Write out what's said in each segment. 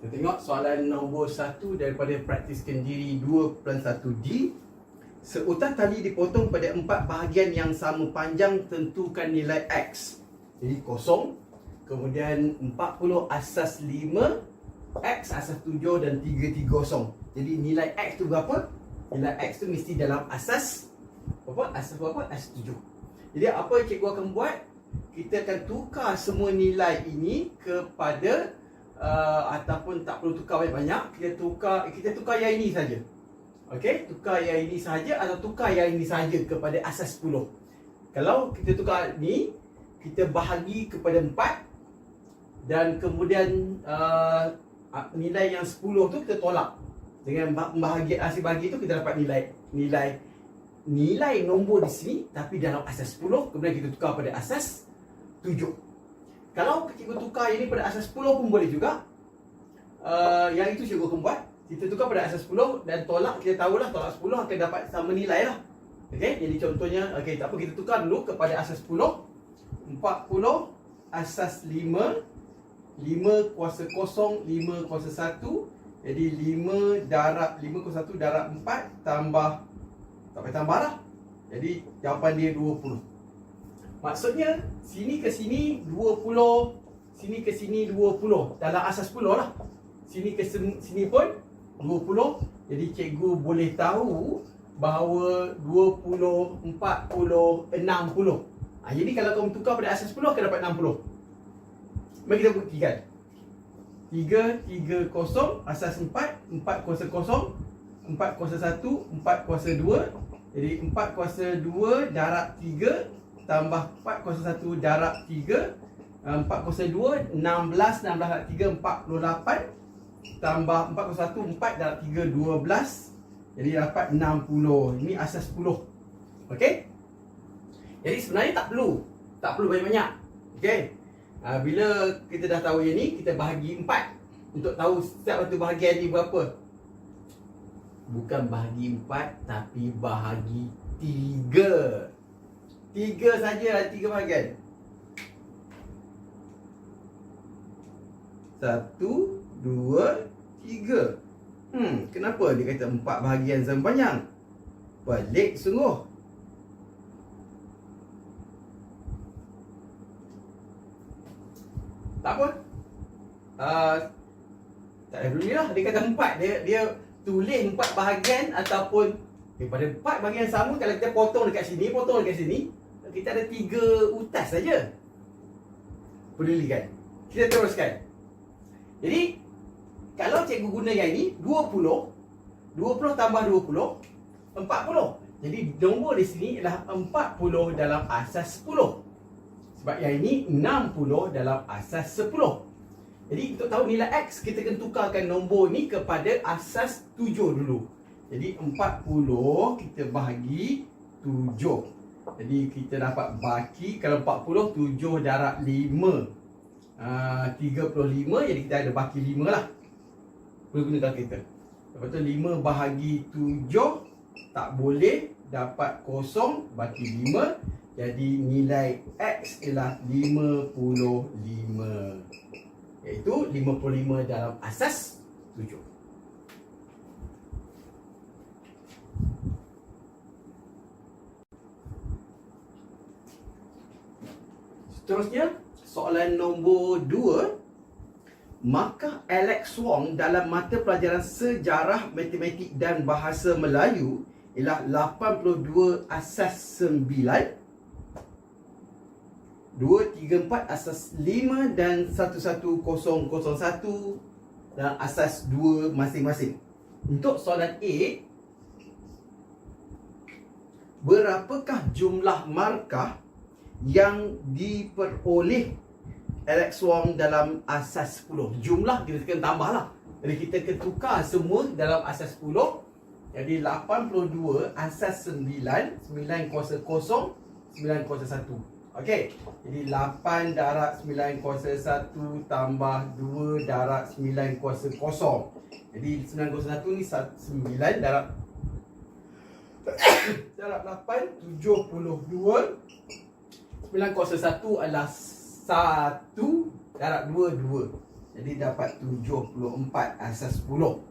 Kita tengok soalan nombor 1 daripada praktiskan diri 2 plus 1D. Seutas tali dipotong pada empat bahagian yang sama panjang tentukan nilai X. Jadi kosong. Kemudian 40 asas 5, X asas 7 dan 3 3 kosong. Jadi nilai X tu berapa? Nilai X tu mesti dalam asas berapa? Asas berapa? Asas 7. Jadi apa yang cikgu akan buat? Kita akan tukar semua nilai ini kepada uh, ataupun tak perlu tukar banyak-banyak, kita tukar kita tukar yang ini saja. Okey, tukar yang ini saja atau tukar yang ini saja kepada asas 10. Kalau kita tukar ni, kita bahagi kepada 4 dan kemudian uh, nilai yang 10 tu kita tolak. Dengan pembahagian hasil bahagi tu kita dapat nilai nilai nilai nombor di sini tapi dalam asas 10 kemudian kita tukar pada asas 7. Kalau cikgu tukar ini pada asas 10 pun boleh juga. Uh, yang itu cikgu akan buat. Kita tukar pada asas 10 dan tolak kita tahulah tolak 10 akan dapat sama nilai lah. Okey, jadi contohnya okey tak apa kita tukar dulu kepada asas 10. 40 asas 5 5 kuasa kosong 5 kuasa 1 Jadi 5 darab 5 kuasa 1 darab 4 Tambah Tak payah tambah lah Jadi jawapan dia 20 Maksudnya Sini ke sini 20 Sini ke sini 20 Dalam asas 10 lah. Sini ke sini pun 20 Jadi cikgu boleh tahu Bahawa 20 40 60 ha, Jadi kalau kamu tukar pada asas 10 akan dapat 60 Mari kita buktikan. 3, 3, kosong Asas 4 4 kuasa kosong 4 kuasa 1 4 kuasa 2 Jadi 4 kuasa 2 darab 3 Tambah 4 kuasa 1 darab 3 4 kuasa 2 16 16 darab 3 48 Tambah 4 kuasa 1 4 darab 3 12 Jadi dapat 60 Ini asas 10 Okey? Jadi sebenarnya tak perlu. Tak perlu banyak-banyak. Okey? Ha, bila kita dah tahu yang ni, kita bahagi empat untuk tahu setiap satu bahagian ni berapa. Bukan bahagi empat, tapi bahagi tiga. Tiga saja tiga bahagian. Satu, dua, tiga. Hmm, kenapa dia kata empat bahagian sama panjang? Pelik sungguh. Tak apa. Uh, tak ada benda lah. Dia kata empat. Dia dia tulis empat bahagian ataupun daripada empat bahagian sama kalau kita potong dekat sini, potong dekat sini, kita ada tiga utas saja. Pedulikan. Kita teruskan. Jadi kalau cikgu guna yang ini 20 20 tambah 20 40. Jadi nombor di sini ialah 40 dalam asas 10. Sebab yang ini 60 dalam asas 10 Jadi untuk tahu nilai X Kita akan tukarkan nombor ni kepada asas 7 dulu Jadi 40 kita bahagi 7 Jadi kita dapat baki Kalau 40 7 darab 5 uh, 35 Jadi kita ada baki 5 lah. Boleh guna kalkulator Lepas tu 5 bahagi 7 Tak boleh Dapat kosong Baki 5 jadi nilai X ialah 55 Iaitu 55 dalam asas 7 Seterusnya Soalan nombor 2 Maka Alex Wong dalam mata pelajaran sejarah matematik dan bahasa Melayu ialah 82 asas 9 2, 3, 4 asas 5 dan 1, 1, 0, 0, 1 dan asas 2 masing-masing. Untuk soalan A, berapakah jumlah markah yang diperoleh Alex Wong dalam asas 10? Jumlah kita akan tambahlah. Jadi kita akan tukar semua dalam asas 10. Jadi 82 asas 9, 9 kuasa 0, 9 kuasa 1. Okey. Jadi 8 darab 9 kuasa 1 tambah 2 darab 9 kuasa 0. Jadi 9 kuasa 1 ni 9 darab darab 8 72. 9 kuasa 1 adalah 1 darab 2 2. Jadi dapat 74 asas 10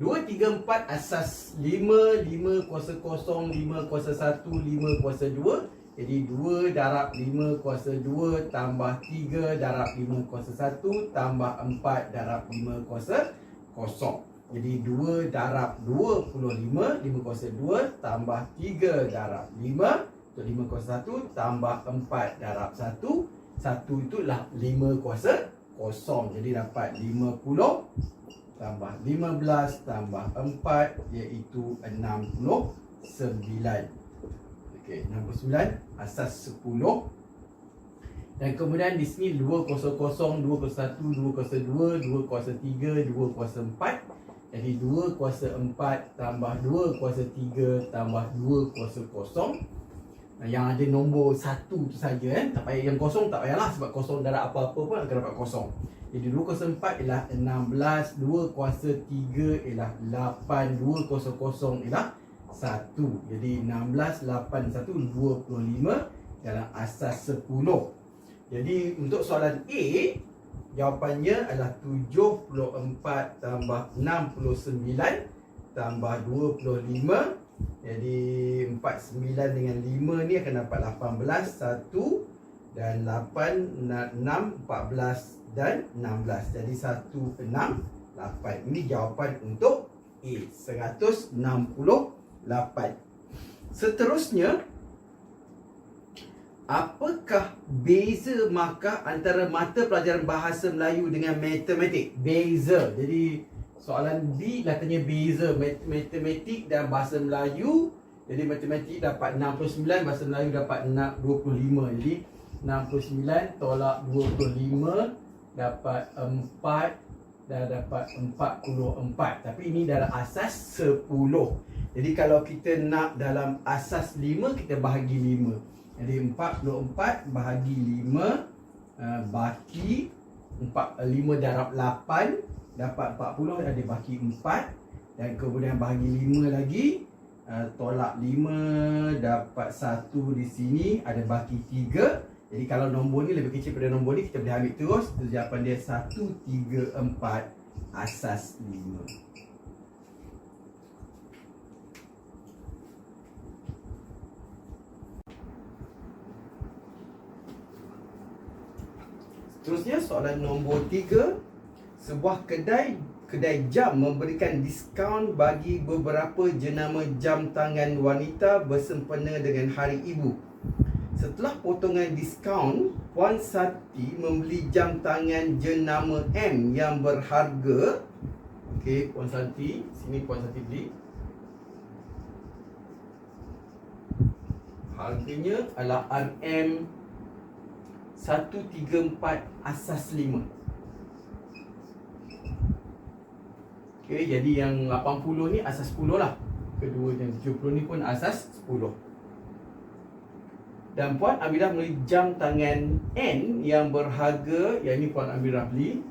2, 3, 4 asas 5 5 kuasa 0 5 kuasa 1 5 kuasa 2 Jadi 2 darab 5 kuasa 2 Tambah 3 darab 5 kuasa 1 Tambah 4 darab 5 kuasa 0 Jadi 2 darab 25 5 kuasa 2 Tambah 3 darab 5 Untuk 5 kuasa 1 Tambah 4 darab 1 1 itulah 5 kuasa 0 Jadi dapat 50 tambah 15 tambah 4 iaitu 69 okey 69 asas 10 dan kemudian di sini 2 kuasa 0 2 kuasa 1 2 kuasa 2 2 kuasa 3 2 kuasa 4 jadi 2 kuasa 4 tambah 2 kuasa 3 tambah 2 kuasa 0 yang ada nombor 1 tu saja eh. tak payah yang kosong tak payahlah sebab kosong darab apa-apa pun akan dapat kosong. Jadi 2 kuasa 4 ialah 16 2 kuasa 3 ialah 8 2 kuasa 0 ialah 1 Jadi 16, 8, 1, 25 dalam asas 10 Jadi untuk soalan A Jawapannya adalah 74 tambah 69 Tambah 25 Jadi 49 dengan 5 ni akan dapat 18 1 dan 8, 6, 14 dan 16 Jadi 168 Ini jawapan untuk A 168 Seterusnya Apakah beza markah antara mata pelajaran bahasa Melayu dengan matematik? Beza. Jadi soalan B lah tanya beza matematik dan bahasa Melayu. Jadi matematik dapat 69, bahasa Melayu dapat 25. Jadi 69 tolak 25 dapat 4 dah dapat 44 tapi ini dalam asas 10 jadi kalau kita nak dalam asas 5 kita bahagi 5 jadi 44 bahagi 5 uh, ah, baki 4, 5 darab 8 dapat 40 ada baki 4 dan kemudian bahagi 5 lagi uh, tolak 5 dapat 1 di sini ada baki 3 jadi kalau nombor ni lebih kecil daripada nombor ni kita boleh ambil terus. Jawapan dia 1 3 4 asas 5. Seterusnya soalan nombor 3 Sebuah kedai kedai jam memberikan diskaun bagi beberapa jenama jam tangan wanita bersempena dengan Hari Ibu. Setelah potongan diskaun, Puan Sati membeli jam tangan jenama M yang berharga. Okey, Puan Sati, sini Puan Sati beli. Harganya adalah RM 134 asas 5 Okey, jadi yang 80 ni asas 10 lah. Kedua yang 70 ni pun asas 10 dan Puan Amirah membeli jam tangan N yang berharga Yang ini Puan Amirah beli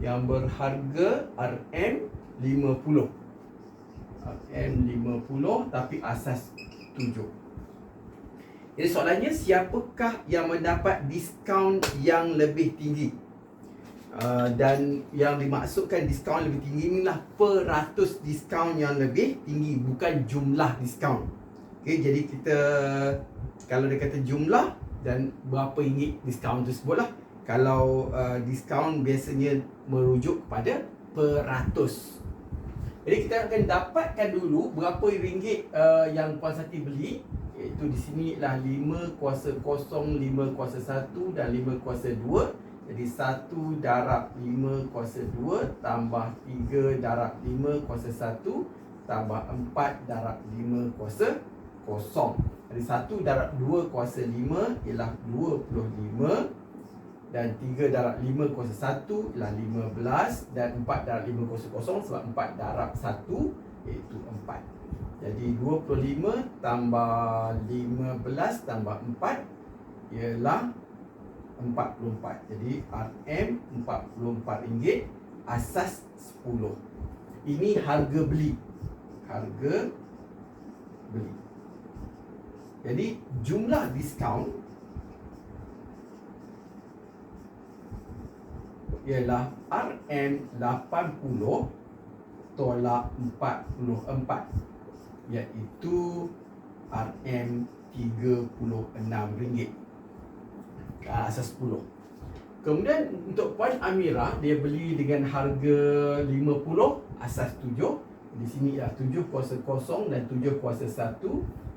Yang berharga RM50 RM50 tapi asas 7 Jadi soalannya siapakah yang mendapat diskaun yang lebih tinggi? Uh, dan yang dimaksudkan diskaun lebih tinggi inilah peratus diskaun yang lebih tinggi bukan jumlah diskaun. Okey, jadi kita kalau dia kata jumlah dan berapa ringgit diskaun tersebutlah. Kalau uh, diskaun biasanya merujuk kepada peratus. Jadi kita akan dapatkan dulu berapa ringgit uh, yang Puan Sati beli iaitu di sini lah 5 kuasa 0, 5 kuasa 1 dan 5 kuasa 2 jadi 1 darab 5 kuasa 2 tambah 3 darab 5 kuasa 1 tambah 4 darab 5 kuasa 0. Jadi 1 darab 2 kuasa 5 ialah 25 dan 3 darab 5 kuasa 1 ialah 15 dan 4 darab 5 kuasa 0 sebab 4 darab 1 iaitu 4. Jadi 25 tambah 15 tambah 4 ialah 44 Jadi RM44 asas 10. Ini harga beli. Harga beli. Jadi jumlah diskaun ialah RM80 tolak 44 iaitu RM36 ringgit ke asas 10 kemudian untuk Puan Amira dia beli dengan harga 50 asas 7 di sini ialah 7 kuasa 0 dan 7 kuasa 1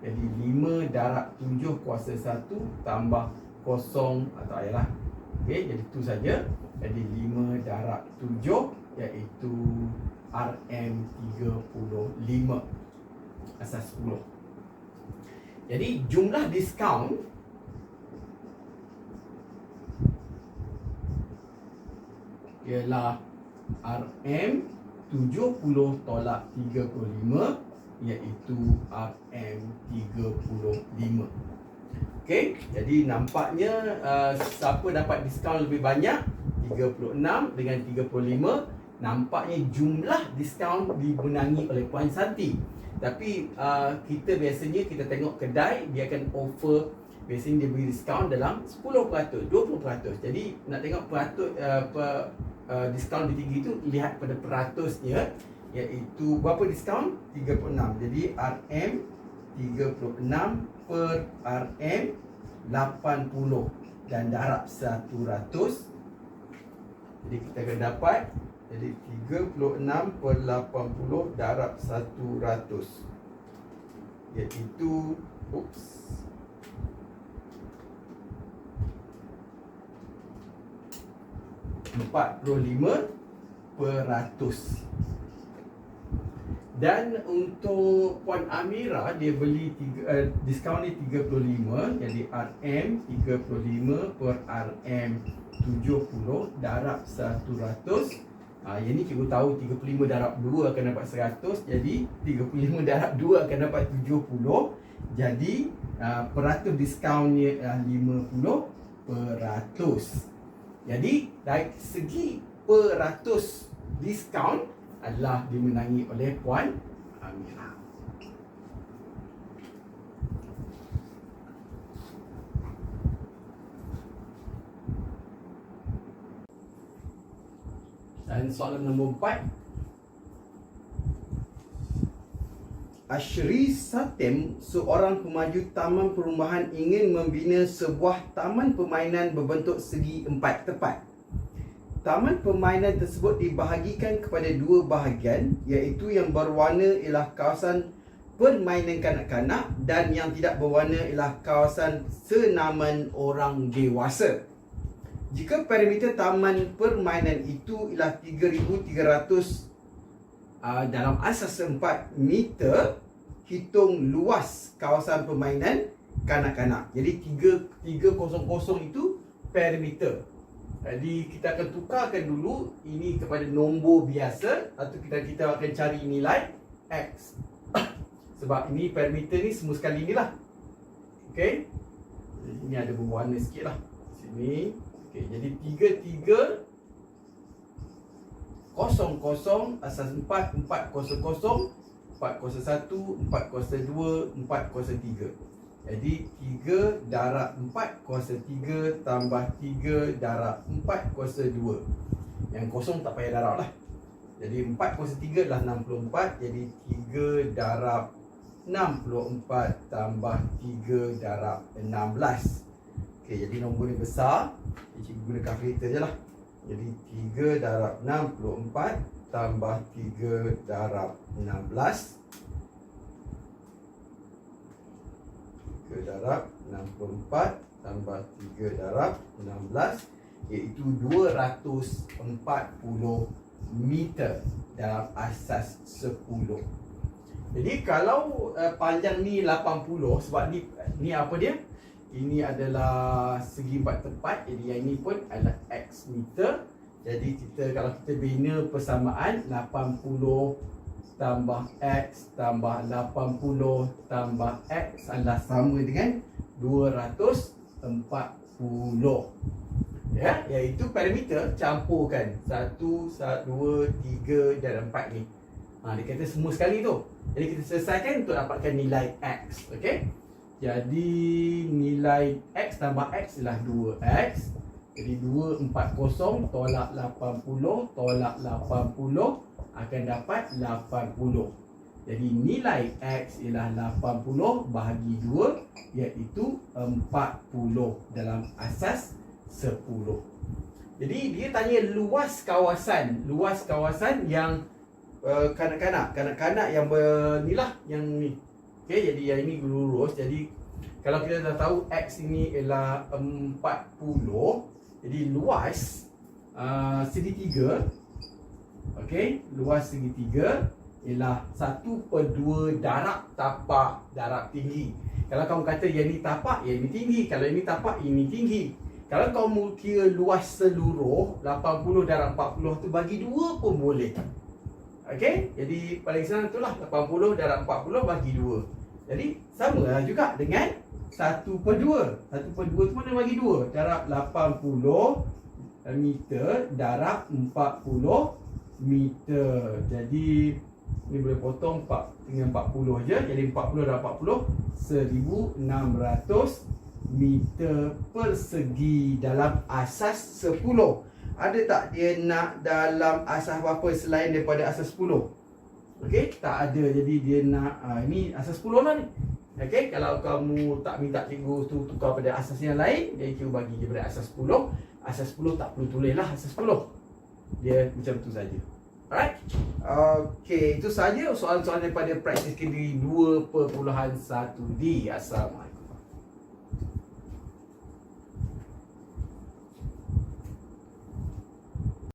jadi 5 darab 7 kuasa 1 tambah 0 atau ayalah Okey, jadi itu saja. Jadi 5 darab 7 iaitu RM35 asas 10. Jadi jumlah diskaun ialah RM 70 tolak 35 iaitu RM 35. Okey, jadi nampaknya uh, siapa dapat diskaun lebih banyak 36 dengan 35 nampaknya jumlah diskaun dimenangi oleh Puan Santi. Tapi uh, kita biasanya kita tengok kedai dia akan offer biasanya dia beri diskaun dalam 10%, 20%. Jadi nak tengok peratus uh, per, uh, diskaun di tinggi itu lihat pada peratusnya iaitu berapa diskaun? 36. Jadi RM 36 per RM 80 dan darab 100 jadi kita akan dapat jadi 36 per 80 darab 100 iaitu oops empat puluh lima peratus. Dan untuk Puan Amira dia beli tiga, uh, diskaun ni 35 jadi RM 35 per RM 70 darab 100 Ah, uh, yang ni cikgu tahu 35 darab 2 akan dapat 100 Jadi 35 darab 2 akan dapat 70 Jadi uh, peratus diskaunnya adalah 50 peratus Jadi dari segi peratus diskaun adalah dimenangi oleh Puan Amira. Dan soalan nombor empat Ashri Satem, seorang pemaju taman perumahan ingin membina sebuah taman permainan berbentuk segi empat tepat. Taman permainan tersebut dibahagikan kepada dua bahagian iaitu yang berwarna ialah kawasan permainan kanak-kanak dan yang tidak berwarna ialah kawasan senaman orang dewasa. Jika parameter taman permainan itu ialah 3300 uh, dalam asas 4 meter hitung luas kawasan permainan kanak-kanak. Jadi 3300 itu perimeter. Jadi kita akan tukarkan dulu ini kepada nombor biasa atau kita kita akan cari nilai x. Sebab ini perimeter ni semua sekali inilah. Okey. Ini ada berwarna sikitlah. Sini. Okey. Jadi 3 3 0-0-4-0-4-0-4-0-2-4-0-3 Jadi 3 darab 4 kuasa 3 tambah 3 darab 4 kuasa 2 Yang kosong tak payah darab lah. Jadi 4 kuasa 3 adalah 64 Jadi 3 darab 64 tambah 3 darab 16 okay, Jadi nombor ni besar. Cikgu gunakan filter je lah. Jadi 3 darab 64 tambah 3 darab 16 3 darab 64 tambah 3 darab 16 iaitu 240 meter dalam asas 10 jadi kalau uh, panjang ni 80 sebab ni ni apa dia ini adalah segi empat tepat jadi yang ini pun adalah x meter. Jadi kita kalau kita bina persamaan 80 tambah X tambah 80 tambah X adalah sama dengan 240 ya, iaitu parameter campurkan. 1, 2, 3 dan 4 ni. Ha, dia kata semua sekali tu. Jadi kita selesaikan untuk dapatkan nilai X okay? Jadi nilai X tambah X adalah 2X Jadi 240 tolak 80 tolak 80 akan dapat 80. Jadi nilai X ialah 80 bahagi 2 iaitu 40 dalam asas 10. Jadi dia tanya luas kawasan, luas kawasan yang uh, kanak-kanak, kanak-kanak yang bernilah yang ni. Okey, jadi yang ini lurus. Jadi kalau kita dah tahu X ini ialah 40, jadi luas uh, segitiga Okey, luas segitiga ialah 1 per 2 darab tapak darab tinggi. Kalau kamu kata yang ni tapak, yang ni tinggi. Kalau ini tapak, ini tinggi. Kalau kamu kira luas seluruh 80 darab 40 tu bagi 2 pun boleh. Okey, jadi paling senang itulah 80 darab 40 bagi 2. Jadi sama lah juga dengan 1 per 2. 1 per 2 tu mana bagi 2? Darab 80 meter darab 40 meter. Jadi ni boleh potong 4 dengan 40 je. Jadi 40 dan 40 1600 meter persegi dalam asas 10. Ada tak dia nak dalam asas apa selain daripada asas 10? Okey, tak ada. Jadi dia nak uh, ini asas 10 lah ni. Okey, kalau kamu tak minta cikgu tu tukar pada asas yang lain, dia cikgu bagi daripada asas 10. Asas 10 tak perlu tulis lah asas 10. Dia macam tu saja. Alright? Okay, itu saja soalan-soalan daripada praktis kediri 2.1D. Assalamualaikum.